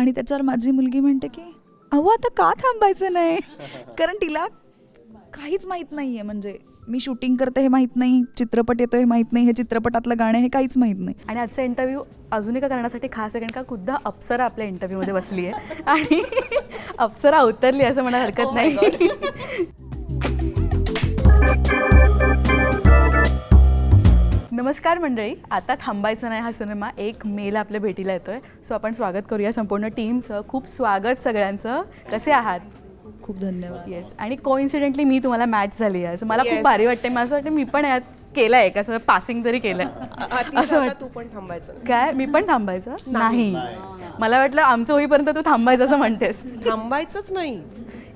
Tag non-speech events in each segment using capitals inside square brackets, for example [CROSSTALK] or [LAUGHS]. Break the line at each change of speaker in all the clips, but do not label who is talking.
आणि त्याच्यावर माझी मुलगी म्हणते की अहो आता का थांबायचं नाही? [LAUGHS] कारण तिला काहीच माहीत नाही आहे म्हणजे मी शूटिंग करते हे माहीत नाही चित्रपट येतो हे माहीत नाही हे चित्रपटातलं गाणं हे काहीच माहीत नाही.
आणि आजचा इंटरव्ह्यू अजून एका कारणासाठी खास आहे कारण का खुद्द अप्सरा आपल्या इंटरव्ह्यूमध्ये बसली आहे आणि अप्सरा उतरली असं म्हणा हरकत नाही. [LAUGHS] नमस्कार मंडळी. आता थांबायचं नाही हा सिनेमा. एक मेला आपल्या भेटीला येतोय. सो आपण स्वागत करूया संपूर्ण टीमचं. खूप स्वागत सगळ्यांचं. कसे आहात?
खूप धन्यवाद.
येस आणि कोइन्सिडेंटली मी तुम्हाला मॅच झाली आहे. असं मला खूप
Yes.
भारी वाटते मला असं वाटतं मी पण यात केलंय का असं पासिंग तरी केलंय. [LAUGHS]
अतिशय
असं
आता
वाट
तू पण थांबायचं.
काय? मी पण थांबायचं? नाही. मला वाटलं आमचं होईपर्यंत तू थांबायचं असं म्हणतेस.
थांबायचंच नाही.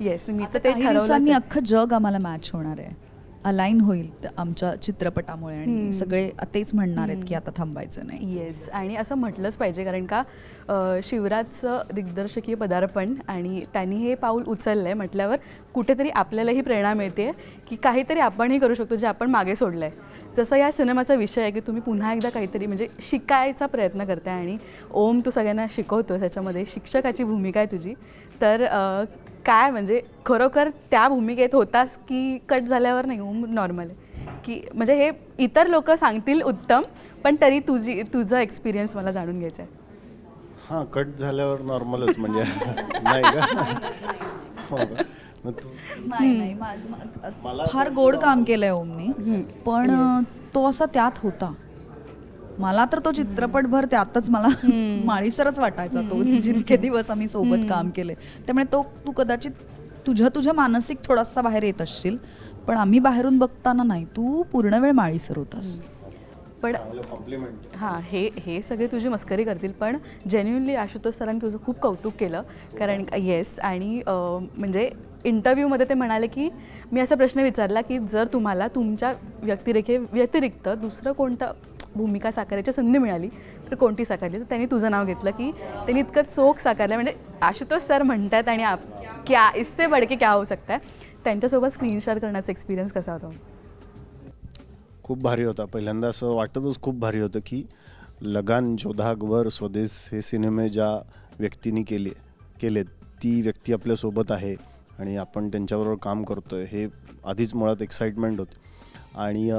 येस मी तर ते
काही दिवसांनी
ठरवलं
अख्खं जग आम्हाला मॅच होणार आहे. अलाईन होईल आमच्या चित्रपटामुळे आणि सगळे तेच म्हणणार आहेत की आता थांबायचं नाही.
येस आणि असं म्हटलंच पाहिजे कारण का शिवराजचं दिग्दर्शकीय पदार्पण आणि त्यांनी हे पाऊल उचललं आहे म्हटल्यावर कुठेतरी आपल्यालाही प्रेरणा मिळते की काहीतरी आपणही करू शकतो जे आपण मागे सोडलं आहे जसं या सिनेमाचा विषय आहे की तुम्ही पुन्हा एकदा काहीतरी म्हणजे शिकायचा प्रयत्न करताय आणि ओम तू सगळ्यांना शिकवतो त्याच्यामध्ये शिक्षकाची भूमिका आहे तुझी. तर काय म्हणजे खरोखर त्या भूमिकेत होतास की कट झाल्यावर नाही ओम नॉर्मल आहे? की म्हणजे हे इतर लोक सांगतील उत्तम पण तरी तुझी तुझा एक्सपिरियन्स मला जाणून घ्यायचा आहे
हां कट झाल्यावर नॉर्मलच म्हणजे. [LAUGHS] नाही का? हो
नाही नाही फार गोड काम केलंय ओमनी पण तो असा त्यात होता. मला तर तो चित्रपटभर त्यातच मला [LAUGHS] माळीसरच वाटायचा. तो जितके दिवस आम्ही सोबत काम केले त्यामुळे तो तू कदाचित तुझ्या तुझ्या मानसिक थोडासा बाहेर येत असशील पण आम्ही बाहेरून बघताना नाही. तू पूर्ण वेळ माळीसर होतास.
पण
कॉम्प्लिमेंट
हां हे हे सगळे तुझी मस्करी करतील पण जेन्युनली आशुतोष सरांनी तुझं खूप कौतुक केलं. कारण येस आणि म्हणजे इंटरव्ह्यूमध्ये ते म्हणाले की मी असा प्रश्न विचारला की जर तुम्हाला तुमच्या व्यक्तिरेखे व्यतिरिक्त दुसरं कोणतं भूमिका साकारायची संधी मिळाली तर कोणती साकारली? तर त्यांनी तुझं नाव घेतलं की त्यांनी इतकं चोख साकारलं. म्हणजे आशुतोष सर म्हणतात आणि आप क्या इससे बडके क्या होऊ शकतं त्यांच्यासोबत स्क्रीन शेअर करण्याचा एक्सपिरियन्स कसा होता?
खूप भारी होता. पहिल्यांदा असं वाटतच खूप भारी होतं की लगान जोधागवर स्वदेश हे सिनेमे ज्या व्यक्तीने केले केलेत ती व्यक्ती आपल्यासोबत आहे आणि आपण त्यांच्याबरोबर काम करतो आहे हे आधीच मुळात एक्साइटमेंट होती. आणि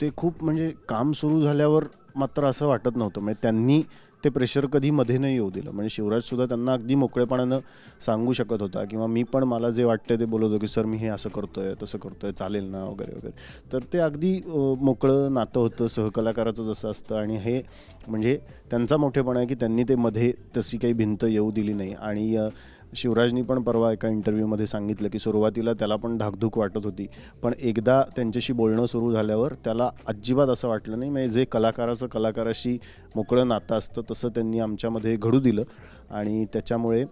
ते खूप म्हणजे काम सुरू झाल्यावर मात्र असं वाटत नव्हतं. म्हणजे त्यांनी ते प्रेशर कधी मध्ये नाही येऊ दिलं. म्हणजे शिवराजसुद्धा त्यांना अगदी मोकळेपणानं सांगू शकत होता किंवा मी पण मला जे वाटतं ते बोलत होतो की सर मी हे असं करतोय तसं करतोय चालेल ना वगैरे वगैरे. तर ते अगदी मोकळं नातं होतं सहकलाकाराचं जसं असतं आणि हे म्हणजे त्यांचा मोठेपणा आहे की त्यांनी ते मध्ये तशी काही भिंत येऊ दिली नाही. आणि शिवराजनी पण परवा एका इंटरव्ह्यूमध्ये सांगितलं की सुरुवातीला त्याला पण धाकधूक वाटत होती. पण एकदा त्यांच्याशी बोलणं सुरू झाल्यावर त्याला अजिबात असं वाटलं नाही. म्हणजे जे कलाकाराचं कलाकाराशी मोकळं नातं असतं तसं त्यांनी आमच्यामध्ये घडू दिलं आणि त्याच्यामुळे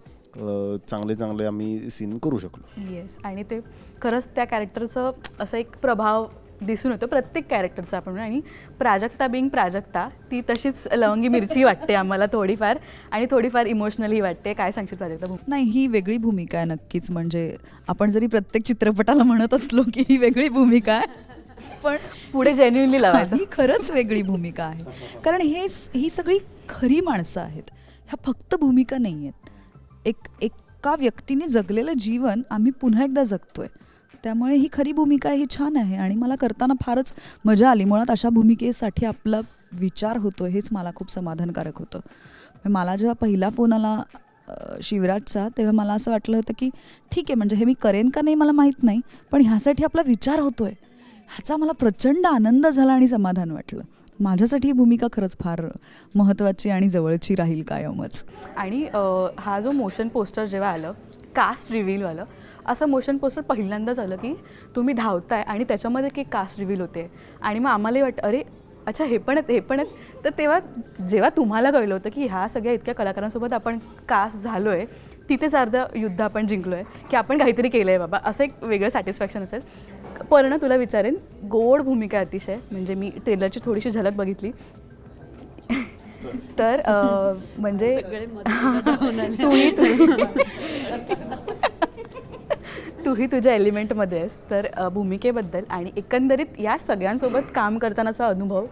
चांगले चांगले आम्ही सीन करू शकलो.
येस आणि ते खरंच त्या कॅरेक्टरचं असं एक प्रभाव दिसून येतो. प्रत्येक कॅरेक्टरचा आपण. आणि प्राजक्ता बिंग प्राजक्ता ती तशीच लवंगी मिरची वाटते आम्हाला थोडीफार. आणि थोडीफार इमोशनली वाटते. काय सांगशील प्राजक्ता
नाही ही वेगळी भूमिका आहे नक्कीच. म्हणजे आपण जरी प्रत्येक चित्रपटाला म्हणत असलो की ही वेगळी भूमिका आहे पण
पुढे जेन्युनली लावायचं.
ही खरंच वेगळी भूमिका आहे. कारण हे ही सगळी खरी माणसं आहेत. ह्या फक्त भूमिका नाही आहेत एक एका व्यक्तीने जगलेलं जीवन आम्ही पुन्हा एकदा जगतोय. त्यामुळे ही खरी भूमिका ही छान आहे. आणि मला करताना फारच मजा आली. मुळात अशा भूमिकेसाठी आपला विचार होतो हेच मला खूप समाधानकारक होतं. मला जेव्हा पहिला फोन आला शिवराजचा तेव्हा मला असं वाटलं होतं की ठीक आहे म्हणजे हे मी करेन का नाही मला माहीत नाही पण ह्यासाठी आपला विचार होतोय. ह्याचा मला प्रचंड आनंद झाला आणि समाधान वाटलं. माझ्यासाठी ही भूमिका खरंच फार महत्त्वाची आणि जवळची राहील कायमच.
आणि हा जो मोशन पोस्टर जेव्हा आलं कास्ट रिव्हीलवालं असं मोशन पोस्टर पहिल्यांदाच आलं की तुम्ही धावताय आणि त्याच्यामध्ये की कास्ट रिव्हील होते. आणि मग आम्हालाही वाटतं अरे अच्छा हे पण आहेत हे पण आहेत. तर तेव्हा जेव्हा तुम्हाला कळलं होतं की ह्या सगळ्या इतक्या कलाकारांसोबत आपण कास्ट झालो आहे तिथेच अर्ध युद्ध आपण जिंकलो आहे की आपण काहीतरी केलं आहे बाबा असं एक वेगळं सॅटिस्फॅक्शन असेल. पर्ण तुला विचारेन गोड भूमिका अतिशय म्हणजे मी ट्रेलरची थोडीशी झलक बघितली. तर म्हणजे [LAUGHS] [LAUGHS] तूही तुझ्या एलिमेंटमध्ये आहेस तर भूमिकेबद्दल आणि एकंदरीत या सगळ्यांसोबत काम करतानाचा अनुभव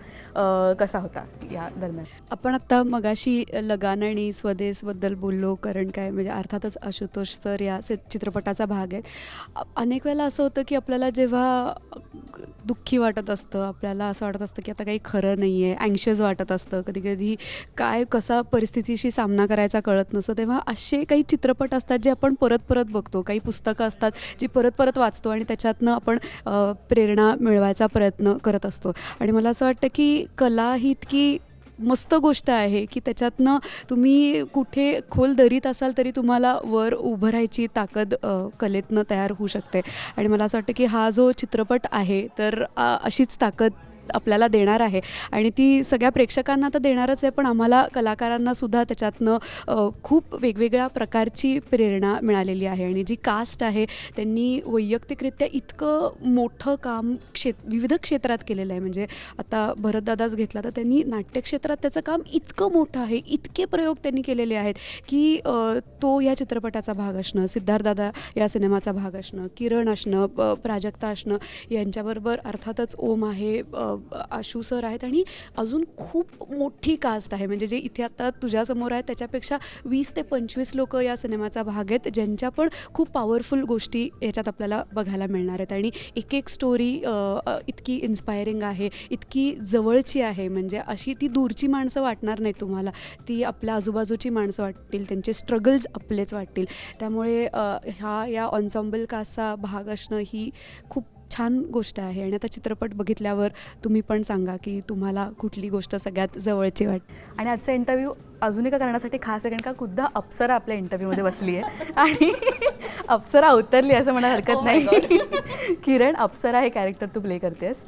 कसा होता या दरम्यान?
आपण आत्ता मगाशी लगान आणि स्वदेशबद्दल बोललो कारण काय म्हणजे अर्थातच आशुतोष सर या से चित्रपटाचा भाग आहे अनेक वेळेला असं होतं की आपल्याला जेव्हा दुःखी वाटत असतं आपल्याला असं वाटत असतं की आता काही खरं नाही आहे अँक्शियस वाटत असतं कधी कधी काय कसा परिस्थितीशी सामना करायचा कळत नसतं तेव्हा असे काही चित्रपट असतात जे आपण परत परत बघतो. काही पुस्तकं असतात जी परत परत वाचतो आणि त्याच्यातनं आपण प्रेरणा मिळवायचा प्रयत्न करत असतो. आणि मला असं वाटतं की कला ही इतकी मस्त गोष्ट आहे की त्याच्यातनं तुम्ही कुठे खोल दरीत असाल तरी तुम्हाला वर उभं राहायची ताकद कलेतनं तयार होऊ शकते. आणि मला असं वाटतं की हा जो चित्रपट आहे तर अशीच ताकद आपल्याला देणार आहे. आणि ती सगळ्या प्रेक्षकांना तर देणारच आहे पण आम्हाला कलाकारांना सुद्धा त्याच्यातनं खूप वेगवेगळ्या प्रकारची प्रेरणा मिळालेली आहे. आणि जी कास्ट आहे त्यांनी वैयक्तिकरित्या इतकं मोठं काम क्षेत विविध क्षेत्रात केलेलं आहे. म्हणजे आता भरतदादाच घेतला तर त्यांनी नाट्यक्षेत्रात त्याचं काम इतकं मोठं आहे इतके प्रयोग त्यांनी केलेले आहेत की तो या चित्रपटाचा भाग असणं सिद्धार्थदादा या सिनेमाचा भाग असणं किरण असणं प्राजक्ता असणं यांच्याबरोबर अर्थातच ओम आहे आशू सर आहेत आणि अजून खूप मोठी कास्ट आहे. म्हणजे जे इथे आता तुझ्यासमोर आहेत त्याच्यापेक्षा वीस ते पंचवीस लोक या सिनेमाचा भाग आहेत ज्यांच्या पण खूप पॉवरफुल गोष्टी याच्यात आपल्याला बघायला मिळणार आहेत. आणि एक एक स्टोरी इतकी इन्स्पायरिंग आहे इतकी जवळची आहे. म्हणजे अशी ती दूरची माणसं वाटणार नाही तुम्हाला. ती आपल्या आजूबाजूची माणसं वाटतील त्यांचे स्ट्रगल्स आपलेच वाटतील. त्यामुळे ह्या या ऑन्सॉम्बल कासचा भाग असणं ही खूप छान गोष्ट आहे. आणि आता चित्रपट बघितल्यावर तुम्ही पण सांगा की तुम्हाला कुठली गोष्ट सगळ्यात जवळची वाटते
आणि आजचा इंटरव्ह्यू अजून एका कारणासाठी खास आहे कारण का खुद्द अप्सरा आपल्या इंटरव्ह्यूमध्ये बसली आहे आणि अप्सरा उतरली असं म्हणा हरकत
Oh
नाही. किरण अप्सरा हे कॅरेक्टर तू प्ले करतेस.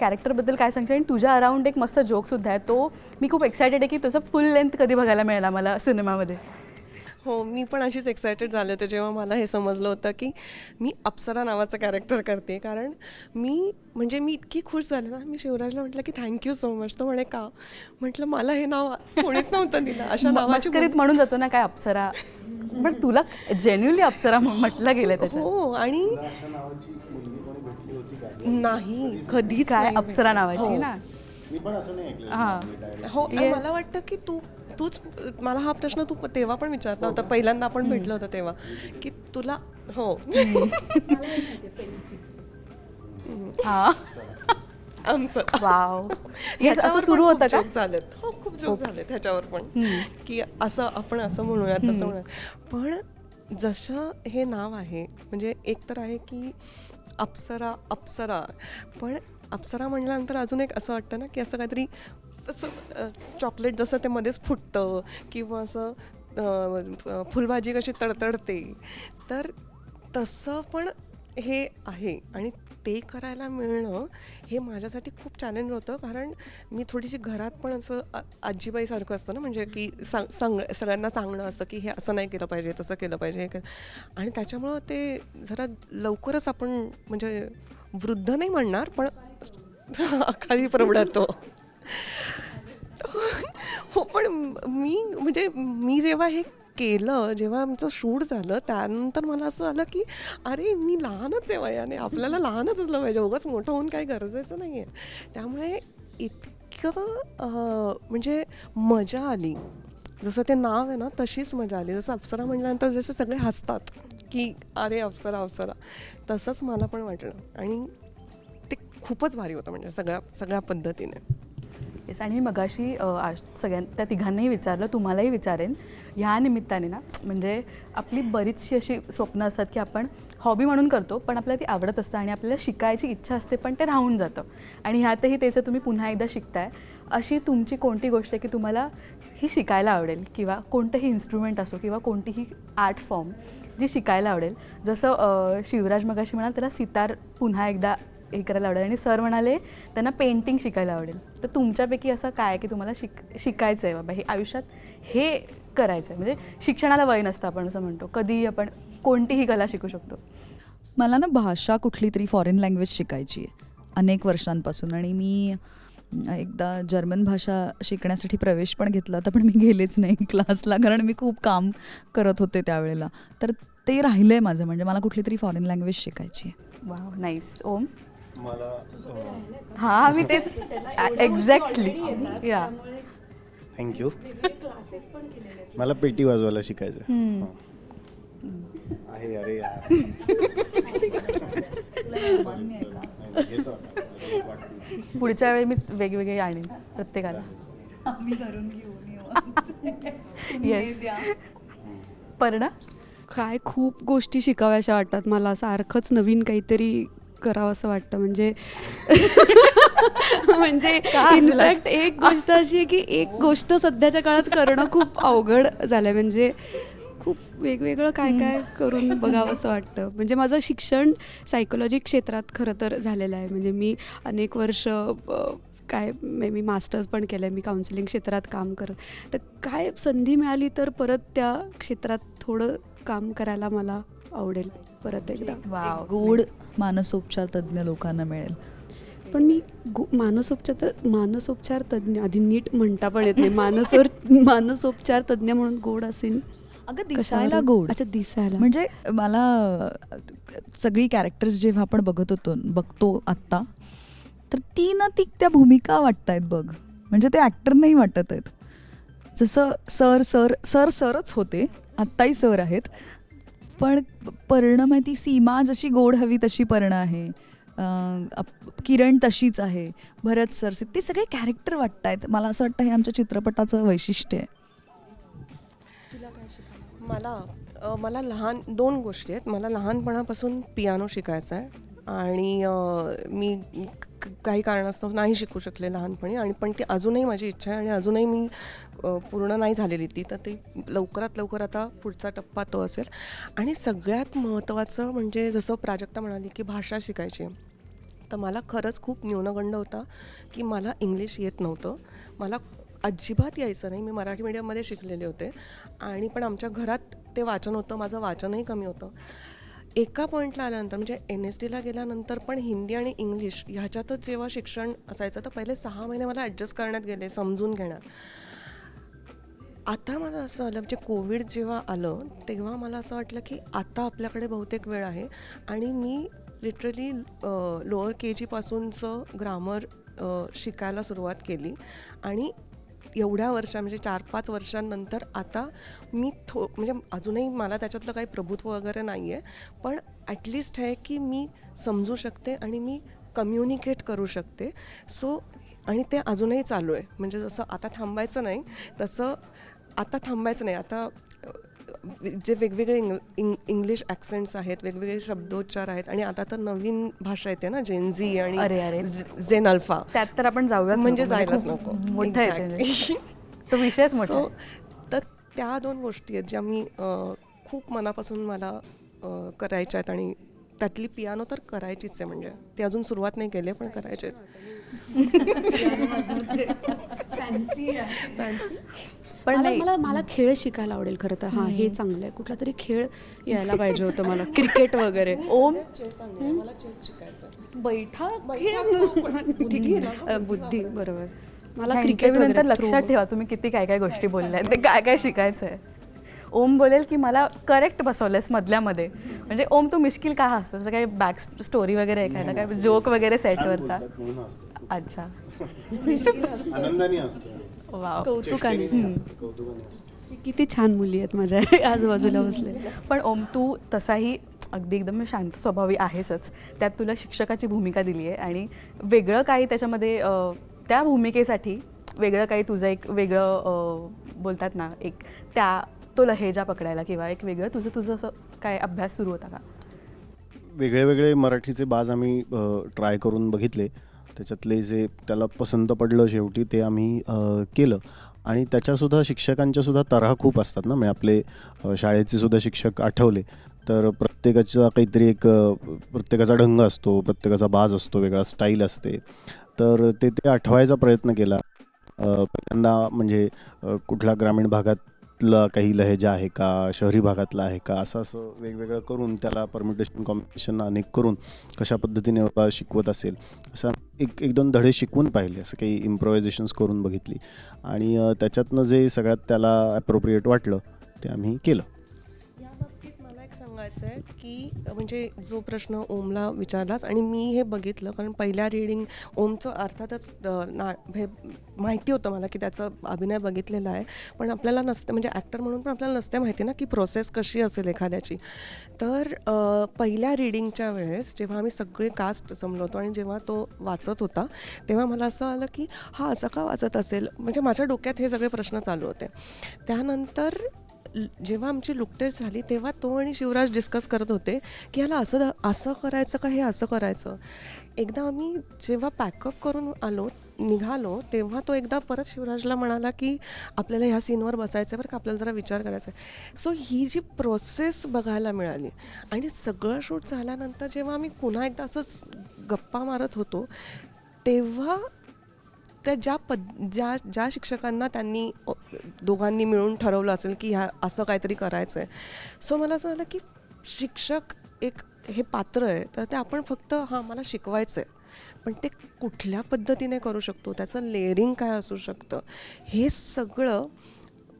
कॅरेक्टरबद्दल काय सांगशील? आणि तुझ्या अराउंड एक मस्त जोकसुद्धा आहे. तो मी खूप एक्सायटेड आहे की तुझं फुल लेंथ कधी बघायला मिळाला मला सिनेमामध्ये.
हो मी पण अशीच एक्सायटेड झाले होते जेव्हा मला हे समजलं होतं की मी अप्सरा नावाचं कॅरेक्टर करते. कारण मी म्हणजे मी इतकी खुश झाले ना मी शिवराजला म्हटलं की थँक्यू सो मच तो म्हणे का? म्हटलं मला हे नाव कोणीच नव्हतं दिलं. अशा नावाची
म्हणून जातो ना काय अप्सरा? पण तुला जेन्युनली अप्सरा म्हटलं गेलं त्याच्यात.
हो आणि नाही कधीच
काय
नाही
अप्सरा. नावाची
हो.
ना?
मी पण असं नाही ऐकलं.
हा.
हो आणि. मला वाटतं की तू तूच मला हा प्रश्न तू तेव्हा पण विचारला होता पहिल्यांदा आपण भेटलो होतो तेव्हा की तुला हो.
हा.
आमचं.
वाव. [LAUGHS]
ह्याच्यावर
सुरू होतं का?
हो खूप जोक झालेत ह्याच्यावर पण. की असं आपण असं म्हणूयात तसं म्हणूयात. पण जसं हे नाव आहे म्हणजे एक तर आहे की अप्सरा अप्सरा. पण अप्सरा म्हणल्यानंतर अजून एक असं वाटतं ना की असं काहीतरी असं चॉकलेट जसं ते मध्येच फुटतं किंवा असं फुलभाजी कशी तडतडते तर तसं पण हे आहे आणि ते करायला मिळणं हे माझ्यासाठी खूप चॅलेंज होतं कारण मी थोडीशी घरात पण असं आजीबाईसारखं असतं ना म्हणजे की सांग सांग सगळ्यांना सांगणं असं की हे असं नाही केलं पाहिजे तसं केलं पाहिजे हे केलं आणि त्याच्यामुळं ते जरा लवकरच आपण म्हणजे वृद्ध नाही म्हणणार पण खाली प्रवडतो मी म्हणजे मी जेव्हा हे केलं जेव्हा आमचं शूट झालं त्यानंतर मला असं आलं की अरे मी लहानच आहे वयाने आपल्याला [LAUGHS] लहानच असलं पाहिजे. उगाच मोठं होऊन काही गरजेचं नाही आहे त्यामुळे इतकं म्हणजे मजा आली. जसं ते नाव आहे ना तशीच मजा आली. जसं अप्सरा म्हटल्यानंतर जसे सगळे हसतात की अरे अप्सरा अप्सरा. तसंच मला पण वाटलं. आणि ते खूपच भारी होतं म्हणजे सगळ्या सगळ्या पद्धतीने.
येस आणि मी मगाशी आज सगळ्यां त्या तिघांनाही विचारलं तुम्हालाही विचारेन. ह्या निमित्ताने ना म्हणजे आपली बरीचशी अशी स्वप्न असतात की आपण हॉबी म्हणून करतो पण आपल्याला ती आवडत असतं आणि आपल्याला शिकायची इच्छा असते पण ते राहून जातं. आणि ह्यातही त्याचं तुम्ही पुन्हा एकदा शिकताय अशी तुमची कोणती गोष्ट आहे की तुम्हाला ही शिकायला आवडेल? किंवा कोणतंही इन्स्ट्रुमेंट असो किंवा कोणतीही आर्ट फॉर्म जी शिकायला आवडेल? जसं शिवराज मगाशी म्हणाल त्याला सितार पुन्हा एकदा हे करायला आवडेल. आणि सर म्हणाले त्यांना पेंटिंग शिकायला आवडेल. तर तुमच्यापैकी असं काय आहे की तुम्हाला शिक शिकायचं आहे बाबा? हे आयुष्यात हे करायचं आहे म्हणजे शिक्षणाला वय नसतं आपण असं म्हणतो. कधीही आपण कोणतीही कला शिकू शकतो.
मला ना भाषा कुठली तरी फॉरेन लँग्वेज शिकायची आहे अनेक वर्षांपासून. आणि मी एकदा जर्मन भाषा शिकण्यासाठी प्रवेश पण घेतला होता पण मी गेलेच नाही क्लासला कारण मी खूप काम करत होते त्यावेळेला. तर ते राहिलं आहे माझं. म्हणजे मला कुठली तरी फॉरेन लँग्वेज शिकायची आहे.
Wow nice Om? हा मी तेच एक्झॅक्टली या
थँक्यू मला पेटी वाजवायला शिकायचं
हम्म.
आहे अरे.
पुढच्या वेळी मी वेगवेगळे आणेन प्रत्येकाला. [LAUGHS] येस पर्णा?
काय खूप गोष्टी शिकाव्याशा वाटतात. मला सारखंच नवीन काहीतरी करावं असं वाटतं. म्हणजे [LAUGHS] म्हणजे? इनफॅक्ट एक गोष्ट अशी आहे की एक गोष्ट सध्याच्या काळात करणं खूप अवघड झालंय. म्हणजे खूप वेगवेगळं काय काय करून बघावं असं वाटतं. म्हणजे माझं शिक्षण सायकोलॉजी क्षेत्रात खरं तर झालेलं आहे. म्हणजे मी अनेक वर्ष काय मे- मी मास्टर्स पण केलं आहे मी काउन्सिलिंग क्षेत्रात काम करत. तर काय संधी मिळाली तर परत त्या क्षेत्रात थोडं काम करायला मला आवडेल परत एकदा.
वाव.
गोड मानसोपचार तज्ज्ञ लोकांना मिळेल.
पण मी गो मानसोपचार त- मानसोपचार तज्ज्ञ आधी नीट म्हणता पण येत नाही. [LAUGHS] मानसोर मानसोपचार तज्ज्ञ म्हणून गोड असेल
अगं दिसायला? गोड?
अच्छा दिसायला.
म्हणजे मला सगळी कॅरेक्टर्स जेव्हा आपण बघत होतो बघतो आत्ता तर ती ना ती त्या भूमिका वाटत आहेत बघ. म्हणजे ते ॲक्टर नाही वाटत आहेत. जसं सर सर सर सरच होते. आत्ताही सर आहेत. पण पर्ण माहिती सीमा जशी गोड हवी तशी पर्ण आहे. अप- किरण तशीच आहे. भरत सर ते सगळे कॅरेक्टर वाटत आहेत मला असं वाटतं हे आमच्या चित्रपटाचं वैशिष्ट्य आहे.
मला मला लहान दोन गोष्टी आहेत. मला लहानपणापासून पियानो शिकायचा आहे. आणि मी काही कारणास्तव नाही शिकू शकले लहानपणी आणि पण ती अजूनही माझी इच्छा आहे आणि अजूनही मी पूर्ण नाही झालेली ती. तर ती लवकरात लवकर आता पुढचा टप्पा तो असेल. आणि सगळ्यात महत्त्वाचं म्हणजे जसं प्राजक्ता म्हणाली की भाषा शिकायची. तर मला खरंच खूप न्यूनगंड होता की मला इंग्लिश येत नव्हतं. मला अजिबात यायचं नाही. मी मराठी मीडियममध्ये शिकलेले होते. आणि पण आमच्या घरात ते वाचन होतं. माझं वाचनही कमी होतं. एका पॉईंटला आल्यानंतर म्हणजे एन एस टीला गेल्यानंतर पण हिंदी आणि इंग्लिश ह्याच्यातच जेव्हा शिक्षण असायचं तर पहिले सहा महिने मला ॲडजस्ट करण्यात गेले समजून घेण्यात. आता मला असं आलं म्हणजे कोविड जेव्हा आलं तेव्हा मला असं वाटलं की आता आपल्याकडे बहुतेक वेळ आहे. आणि मी लिटरली लोअर के जीपासूनचं ग्रामर शिकायला सुरुवात केली. आणि एवढ्या वर्षा म्हणजे चार पाच वर्षांनंतर आता मी थो म्हणजे अजूनही मला त्याच्यातलं काही प्रभुत्व वगैरे नाही आहे पण ॲटलिस्ट आहे की मी समजू शकते आणि मी कम्युनिकेट करू शकते. सो आणि ते अजूनही चालू आहे. म्हणजे जसं आता थांबायचं नाही तसं आता थांबायचं नाही. आता जे वेगवेगळे इंग इंग इंग्लिश ॲक्सेंट्स आहेत वेगवेगळे शब्दोच्चार आहेत आणि आता तर नवीन भाषा येते ना जेनझी
अरे, अरे.
आणि जे- जेन अल्फा
त्यात तर आपण जाऊयाच
म्हणजे
नको,
जायलाच नको.
मोठं [LAUGHS] आहे ते. विषयच मोठा.
तर त्या दोन गोष्टी आहेत ज्या मी खूप मनापासून मला करायच्या आहेत आणि त्यातली पियानो तर करायचीच आहे म्हणजे. ती अजून सुरुवात नाही केली पण करायचीच.
पण
मला
नाही.
मला मला खेळ शिकायला आवडेल खरं तर. हां हे चांगलं आहे. कुठला तरी खेळ यायला [LAUGHS] पाहिजे होतं मला. क्रिकेट वगैरे. [LAUGHS]
ओम.
मला चेस शिकायचं
बैठा ठीक [LAUGHS] आहे अ, बुद्धी बरोबर. मला क्रिकेट
नंतर
वगैरे
लक्षात ठेवा तुम्ही किती काय काय गोष्टी बोलल्या. ते काय काय शिकायचं आहे? ओम बोलेल की मला करेक्ट बसवलंयस मधल्यामध्ये. म्हणजे ओम तू मिश्किल का हसतो? त्याचं काही बॅक स्टोरी वगैरे आहे काय काय जोक वगैरे सेटवरचा अच्छा.
आनंदाने असतो
वाव.
कौतुकाने किती छान मुली आहेत माझ्या [LAUGHS] आजूबाजूला बसले
पण ओम तू तसाही अगदी एकदम शांत स्वभावी आहेसच. त्यात तुला शिक्षकाची भूमिका दिली आहे आणि वेगळं काही त्याच्यामध्ये त्या भूमिकेसाठी वेगळं काही तुझं एक वेगळं बोलतात ना एक त्या तो लहेजा पकडायला किंवा एक वेगळं तुझं तुझं असं काय अभ्यास सुरू होता का?
वेगळे वेगळे मराठीचे बाज आम्ही ट्राय करून बघितले. त्याच्यातले जे त्याला पसंत पडलं शेवटी ते आम्ही केलं. आणि त्याच्यासुद्धा शिक्षकांच्या सुद्धा तऱ्हा खूप असतात ना. म्हणजे आपले शाळेचे सुद्धा शिक्षक आठवले. तर प्रत्येकाचा काहीतरी एक प्रत्येकाचा ढंग असतो प्रत्येकाचा बाज असतो वेगळा स्टाईल असते. तर ते ते आठवायचा प्रयत्न केला. पहिल्यांदा म्हणजे कुठला ग्रामीण भागात भागातला काही लहेजा आहे का? शहरी भागातला आहे का? असं असं वेगवेगळं करून त्याला परम्युटेशन कॉम्बिनेशन अनेक करून कशा पद्धतीने शिकवत असेल असं एक एक दोन धडे शिकवून पाहिले असं काही इम्प्रोव्हायझेशन्स करून बघितली. आणि त्याच्यातनं जे सगळ्यात त्याला ॲप्रोप्रिएट वाटलं ते आम्ही केलं.
सांगायचं आहे की म्हणजे जो प्रश्न ओमला विचारलास आणि मी हे बघितलं कारण पहिल्या रिडिंग ओमचं अर्थातच ना हे माहिती होतं मला की त्याचा अभिनय बघितलेला आहे. पण आपल्याला नसते म्हणजे ॲक्टर म्हणून पण आपल्याला नसते माहिती ना की प्रोसेस कशी असेल एखाद्याची. तर पहिल्या रिडिंगच्या वेळेस जेव्हा आम्ही सगळे कास्ट जमलो होतो आणि जेव्हा तो वाचत होता तेव्हा मला असं आलं की हा असं का वाचत असेल? म्हणजे माझ्या डोक्यात हे सगळे प्रश्न चालू होते. त्यानंतर जेव्हा आमची लुकटेस झाली तेव्हा तो आणि शिवराज डिस्कस करत होते की ह्याला असं असं करायचं का हे असं करायचं. एकदा आम्ही जेव्हा पॅकअप करून आलो निघालो तेव्हा तो एकदा परत शिवराजला म्हणाला की आपल्याला ह्या सीनवर बसायचं आहे बरं का आपल्याला जरा विचार करायचा आहे सो ही जी प्रोसेस बघायला मिळाली आणि सगळं शूट झाल्यानंतर जेव्हा आम्ही पुन्हा एकदा असंच गप्पा मारत होतो तेव्हा त्या ज्या पद ज्या ज्या शिक्षकांना त्यांनी दोघांनी मिळून ठरवलं असेल की ह्या असं काहीतरी करायचं आहे सो मला असं झालं की शिक्षक एक हे पात्र आहे. तर ते आपण फक्त हां मला शिकवायचं आहे पण ते कुठल्या पद्धतीने करू शकतो? त्याचं लेअरिंग काय असू शकतं? हे सगळं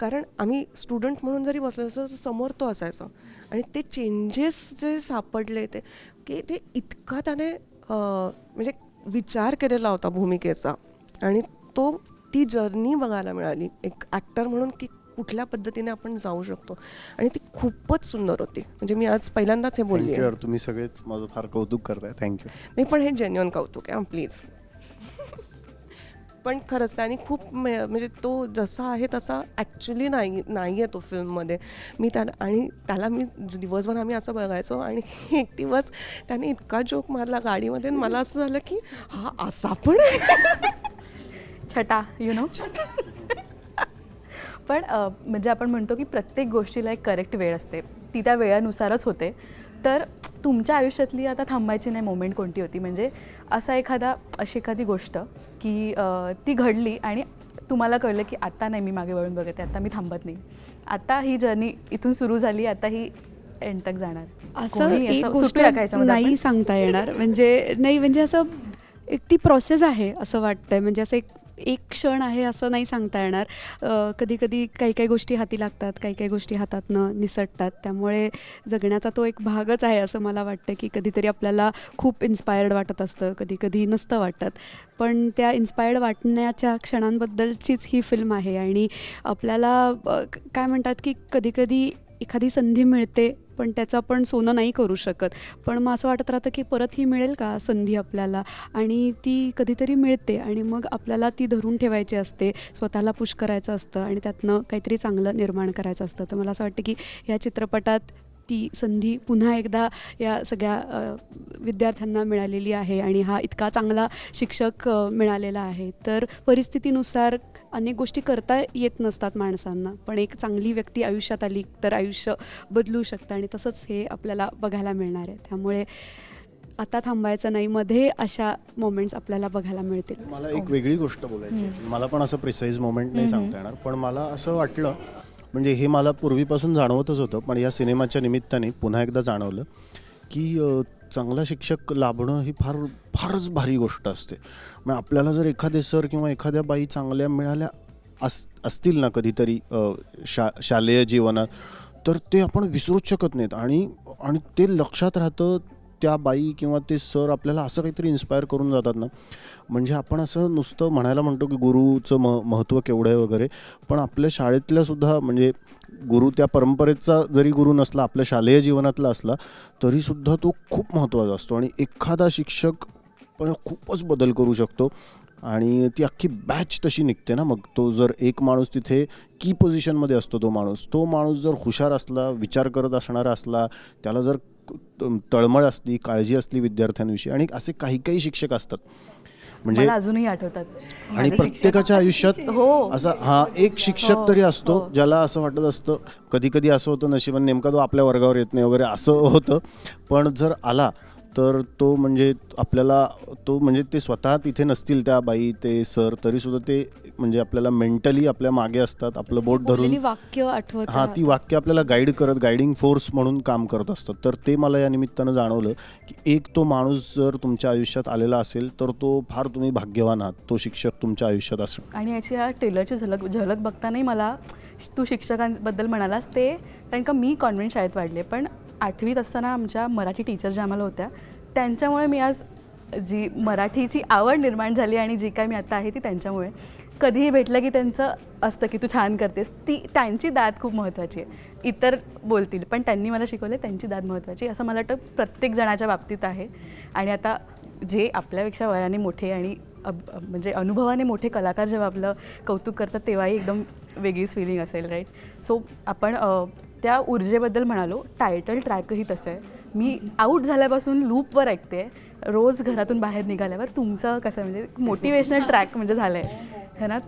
कारण आम्ही स्टुडंट म्हणून जरी बसलो असं समोर तो असायचा. आणि ते चेंजेस जे सापडले ते की ते इतका त्याने म्हणजे विचार केलेला होता भूमिकेचा. आणि तो ती जर्नी बघायला मिळाली. एक ॲक्टर म्हणून की कुठल्या पद्धतीने आपण जाऊ शकतो. आणि ती खूपच सुंदर होती. म्हणजे मी आज पहिल्यांदाच हे बोलली
तुम्ही सगळेच माझं फार कौतुक करताय. थँक्यू
नाही पण हे जेन्युअन कौतुक आहे. प्लीज पण खरंच त्याने खूप मे- म्हणजे तो जसा आहे तसा ॲक्च्युली नाही नाही आहे तो फिल्ममध्ये मी त्याला आणि त्याला मी दिवसभर आम्ही असं बघायचो. आणि [LAUGHS] एक दिवस त्याने इतका जोक मारला गाडीमध्ये आणि मला असं झालं की हा असा पण आहे. [LAUGHS]
छटा यु नो [LAUGHS] पण म्हणजे आपण म्हणतो की प्रत्येक गोष्टीला एक करेक्ट वेळ असते. ती त्या वेळानुसारच होते. तर तुमच्या आयुष्यातली आता थांबायची नाही मोमेंट कोणती होती? म्हणजे असा एखादा अशी एखादी गोष्ट की ती घडली आणि तुम्हाला कळलं की आता नाही मी मागे वळून बघते आता मी थांबत नाही. आता ही जर्नी इथून सुरू झाली आता ही एंड तक जाणार.
असं एक
असं
गोष्ट नाही? सांगता येणार. म्हणजे नाही म्हणजे असं एक ती प्रोसेस आहे असं वाटतंय. म्हणजे असं एक एक क्षण आहे असं नाही सांगता येणार. कधी कधी काही काही गोष्टी हाती लागतात काही काही गोष्टी हातातनं निसटतात. त्यामुळे जगण्याचा तो एक भागच आहे असं मला वाटतं की कधीतरी आपल्याला खूप इन्स्पायर्ड वाटत असतं कधी कधी नसतं वाटत. पण त्या इन्स्पायर्ड वाटण्याच्या क्षणांबद्दलचीच ही फिल्म आहे आणि आपल्याला काय म्हणतात की कधीकधी एखादी संधी मिळते पण त्याचं आपण सोनं नाही करू शकत. पण मग असं वाटत राहतं की परत ही मिळेल का संधी आपल्याला? आणि ती कधीतरी मिळते आणि मग आपल्याला ती धरून ठेवायची असते. स्वतःला पुश करायचं असतं आणि त्यातनं काहीतरी चांगलं निर्माण करायचं असतं. तर मला असं वाटतं की या चित्रपटात ती संधी पुन्हा एकदा या सगळ्या विद्यार्थ्यांना मिळालेली आहे आणि हा इतका चांगला शिक्षक मिळालेला आहे. तर परिस्थितीनुसार अनेक गोष्टी करता येत नसतात माणसांना पण एक चांगली व्यक्ती आयुष्यात आली तर आयुष्य बदलू शकतं आणि तसंच हे आपल्याला बघायला मिळणार आहे. त्यामुळे आता थांबायचं नाही मध्ये अशा मोमेंट्स आपल्याला बघायला मिळतील.
मला एक वेगळी गोष्ट बोलायची आहे. मला पण असं प्रिसाईज मोमेंट नाही सांगता येणार पण मला असं वाटलं म्हणजे हे मला पूर्वीपासून जाणवतच होतं पण या सिनेमाच्या निमित्ताने पुन्हा एकदा जाणवलं की चांगला शिक्षक लाभणं ही फार फारच भारी गोष्ट असते. मग आपल्याला जर एखादे सर किंवा एखाद्या बाई चांगल्या मिळाल्या अस असतील ना कधीतरी शा शालेय जीवनात तर ते आपण विसरूच शकत नाहीत. आणि आणि ते लक्षात राहतं त्या बाई किंवा ते सर आपल्याला असं काहीतरी इन्स्पायर करून जातात ना. म्हणजे आपण असं नुसतं म्हणायला म्हणतो की गुरुचं म महत्त्व केवढं आहे वगैरे पण आपल्या शाळेतल्या सुद्धा म्हणजे गुरु त्या परंपरेचा जरी गुरु नसला आपल्या शालेय जीवनातला असला तरीसुद्धा तो खूप महत्त्वाचा असतो आणि एखादा शिक्षक पण खूपच बदल करू शकतो आणि ती अख्खी बॅच तशी निघते ना मग. तो जर एक माणूस तिथे की पोझिशनमध्ये असतो तो माणूस. तो माणूस जर हुशार असला विचार करत असणारा असला त्याला जर तळमळ असली काळजी असली विद्यार्थ्यांविषयी आणि असे काही काही शिक्षक असतात म्हणजे
अजूनही आठवतात
आणि. प्रत्येकाच्या आयुष्यात
हो
असा हा एक शिक्षक
हो,
तरी असतो
हो.
ज्याला असं वाटत असतं कधी कधी असं होतं नशिबाने नेमका तो आपल्या वर्गावर येत नाही वगैरे असं होतं पण जर आला तर तो म्हणजे आपल्याला तो म्हणजे ते स्वतः तिथे नसतील त्या बाई ते सर तरी सुद्धा ते म्हणजे आपल्याला मेंटली आपल्या मागे असतात आपलं बोट धरून.
बोललेली वाक्य आठवत
हा ती वाक्य आपल्याला गाईड करत गायडिंग फोर्स म्हणून काम करत असतात. तर ते मला या निमित्तानं जाणवलं की एक तो माणूस जर तुमच्या आयुष्यात आलेला असेल तर तो फार तुम्ही भाग्यवान आहात. तो शिक्षक तुमच्या आयुष्यात असणं
आणि याची या ट्रेलरची झलक झलक बघतानाही मला तू शिक्षकांबद्दल म्हणालास ते कारण का मी कॉन्व्हेंट शाळेत वाढले पण आठवीत असताना आमच्या मराठी टीचर ज्या आम्हाला होत्या त्यांच्यामुळे मी आज जी मराठीची आवड निर्माण झाली आणि जी काय मी आता आहे ती त्यांच्यामुळे. कधीही भेटलं की त्यांचं असतं की तू छान करतेस ती त्यांची दाद खूप महत्त्वाची आहे. इतर बोलतील पण त्यांनी मला शिकवले त्यांची दाद महत्त्वाची असं मला वाटतं प्रत्येक जणाच्या बाबतीत आहे. आणि आता जे आपल्यापेक्षा वयाने मोठे आणि म्हणजे अनुभवाने मोठे कलाकार जेव्हा आपलं कौतुक करतात तेव्हाही एकदम वेगळीच फिलिंग असेल राईट सो आपण त्या ऊर्जेबद्दल म्हणालो टायटल ट्रॅकही तसं आहे. मी आऊट झाल्यापासून लूपवर ऐकते. रोज घरातून बाहेर निघाल्यावर तुमचं कसं म्हणजे मोटिवेशनल ट्रॅक म्हणजे झालं आहे है ना?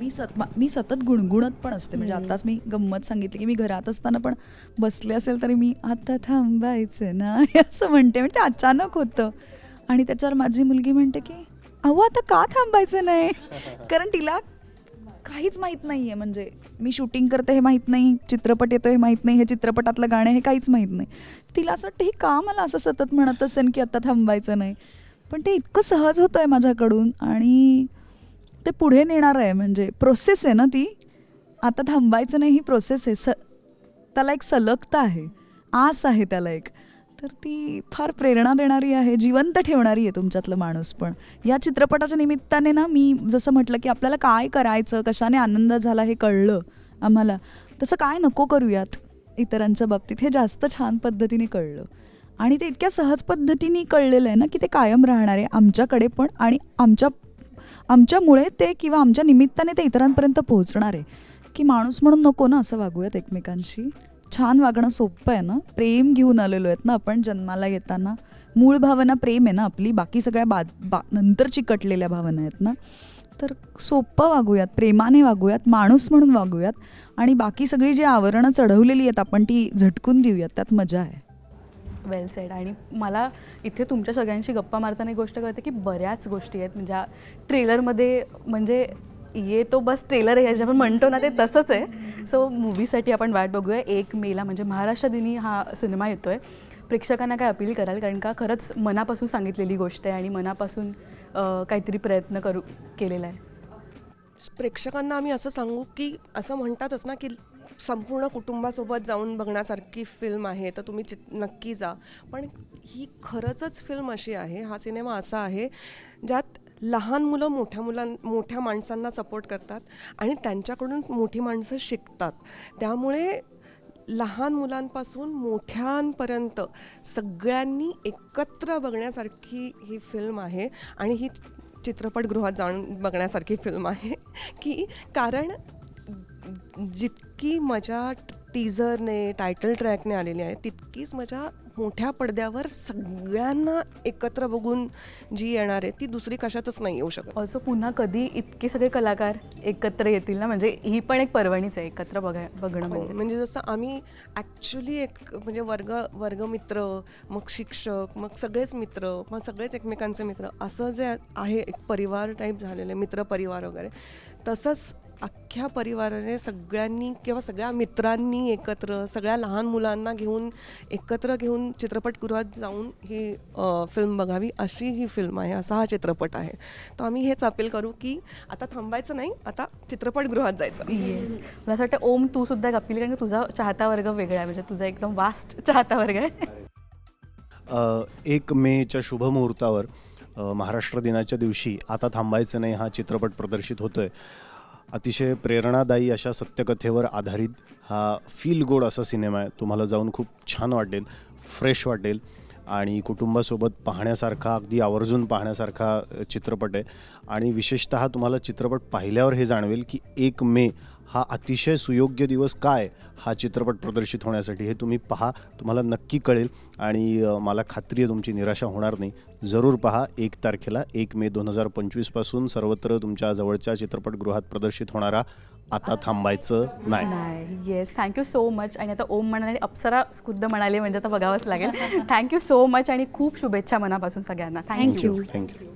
मी सत मा- सतत गुणगुणत पण असते. म्हणजे आताच मी गंमत सांगितली की मी घरात असताना पण बसले असेल तरी मी आता थांबायचं ना [LAUGHS] असं म्हणते. म्हणजे अचानक होतं. आणि त्याच्यावर माझी मुलगी म्हणते की अहो आता का थांबायचं नाही? कारण तिला काहीच माहीत नाही आहे म्हणजे मी शूटिंग करते हे माहीत नाही चित्रपट येतो हे माहीत नाही हे चित्रपटातलं गाणं हे काहीच माहीत नाही. तिला असं वाटतं हे का मला असं सतत म्हणत असेल की आता थांबायचं नाही? पण ते इतकं सहज होतं आहे माझ्याकडून आणि ते पुढे नेणार आहे. म्हणजे प्रोसेस आहे ना ती. आता थांबायचं नाही ही प्रोसेस आहे. स त्याला एक सलगता आहे. आस आहे त्याला एक. तर ती फार प्रेरणा देणारी आहे जिवंत ठेवणारी आहे तुमच्यातलं माणूस पण. या चित्रपटाच्या निमित्ताने ना मी जसं म्हटलं की आपल्याला काय करायचं कशाने आनंद झाला हे कळलं आम्हाला. तसं काय नको करूयात इतरांच्या बाबतीत हे जास्त छान पद्धतीने कळलं. आणि ते इतक्या सहज पद्धतीने कळलेलं आहे ना की ते कायम राहणार आहे आमच्याकडे पण आणि आमच्या आमच्यामुळे ते किंवा आमच्या निमित्ताने ते इतरांपर्यंत पोहोचणार आहे. की माणूस म्हणून नको ना असं वागूयात एकमेकांशी. छान वागणं सोपं आहे ना. प्रेम घेऊन आलेलो आहेत ना आपण जन्माला येताना. मूळ भावना प्रेम आहे ना आपली. बाकी सगळ्या बा बा नंतर चिकटलेल्या भावना आहेत ना. तर सोपं वागूयात प्रेमाने वागूयात माणूस म्हणून वागूयात. आणि बाकी सगळी जी आवरणं चढवलेली आहेत आपण ती झटकून देऊयात. त्यात मजा आहे.
वेल सेड आणि मला इथे तुमच्या सगळ्यांशी गप्पा मारताना एक गोष्ट कळते की बऱ्याच गोष्टी आहेत. म्हणजे ट्रेलरमध्ये म्हणजे ये तो बस ट्रेलर आहे जे आपण म्हणतो ना ते तसंच आहे. सो मूवीसाठी आपण वाट बघूया. एक मेला म्हणजे महाराष्ट्र दिनी हा सिनेमा येतो आहे प्रेक्षकांना काय अपील कराल? कारण का खरंच मनापासून सांगितलेली गोष्ट आहे आणि मनापासून काहीतरी प्रयत्न करू केलेला आहे.
प्रेक्षकांना आम्ही असं सांगू की असं म्हणतातच ना की संपूर्ण कुटुंबासोबत जाऊन बघण्यासारखी फिल्म आहे तर तुम्ही चित नक्की जा. पण ही खरंचच फिल्म अशी आहे हा सिनेमा असा आहे ज्यात लहान मुलं मोठ्या मुलां मोठ्या माणसांना सपोर्ट करतात आणि त्यांच्याकडून मोठी माणसं शिकतात. त्यामुळे लहान मुलांपासून मोठ्यांपर्यंत सगळ्यांनी एकत्र बघण्यासारखी ही फिल्म आहे आणि ही चित्रपटगृहात जाऊन बघण्यासारखी फिल्म आहे की कारण जितकी मजा टीझरने टायटल ट्रॅकने आलेली आहे. तितकीच मजा मोठ्या पडद्यावर सगळ्यांना एकत्र बघून जी येणार आहे ती दुसरी कशातच नाही येऊ शकत.
ऑल्सो पुन्हा कधी इतके सगळे कलाकार एकत्र येतील ना? म्हणजे ही पण एक पर्वणीच आहे एकत्र बघा बघणं
हो,
म्हणजे.
म्हणजे जसं आम्ही ॲक्च्युली एक म्हणजे वर्ग वर्गमित्र मग शिक्षक मग सगळेच मित्र मग सगळेच एकमेकांचे मित्र असं जे आहे एक परिवार टाईप झालेलं आहे मित्र परिवार वगैरे तसंच अख्ख्या परिवाराने सगळ्यांनी किंवा सगळ्या मित्रांनी एकत्र सगळ्या लहान मुलांना घेऊन एकत्र घेऊन चित्रपटगृहात जाऊन ही फिल्म बघावी अशी ही फिल्म आहे असा हा चित्रपट आहे. तर आम्ही हेच अपील करू की आता थांबायचं नाही आता चित्रपटगृहात जायचं.
येस मला असं वाटतं ओम तू सुद्धा कपिल कारण की तुझा चाहता वर्ग वेगळा आहे म्हणजे तुझा एकदम वास्ट चाहता वर्ग आहे.
एक मेच्या शुभमुहूर्तावर महाराष्ट्र दिनाच्या दिवशी आता थांबायचं नाही हा चित्रपट प्रदर्शित होतोय. अतिशय प्रेरणादायी अशा सत्यकथेवर आधारित हा फील गोड असा सिनेमा आहे. तुम्हाला जाऊन खूप छान वाटेल फ्रेश वाटेल आणि कुटुंबासोबत पाहण्यासारखा अगदी आवर्जून पाहण्यासारखा चित्रपट आहे. आणि विशेषतः तुम्हाला चित्रपट पाहिल्यावर हे जाणवेल की एक मे हा अतिशय सुयोग्य दिवस काय हा चित्रपट प्रदर्शित होण्यासाठी हे तुम्ही पहा तुम्हाला नक्की कळेल. आणि मला खात्री आहे तुमची निराशा होणार नाही. जरूर पहा एक तारखेला एक मे दोन हजार पंचवीसपासून सर्वत्र तुमच्या जवळच्या चित्रपटगृहात प्रदर्शित होणारा आता थांबायचं नाही.
नाही. येस थँक्यू सो मच आणि आता ओम म्हणाले अप्सरा खुद्द म्हणाले म्हणजे आता बघावंच लागेल. थँक्यू सो मच आणि खूप शुभेच्छा मनापासून सगळ्यांना.
Thank you
thank you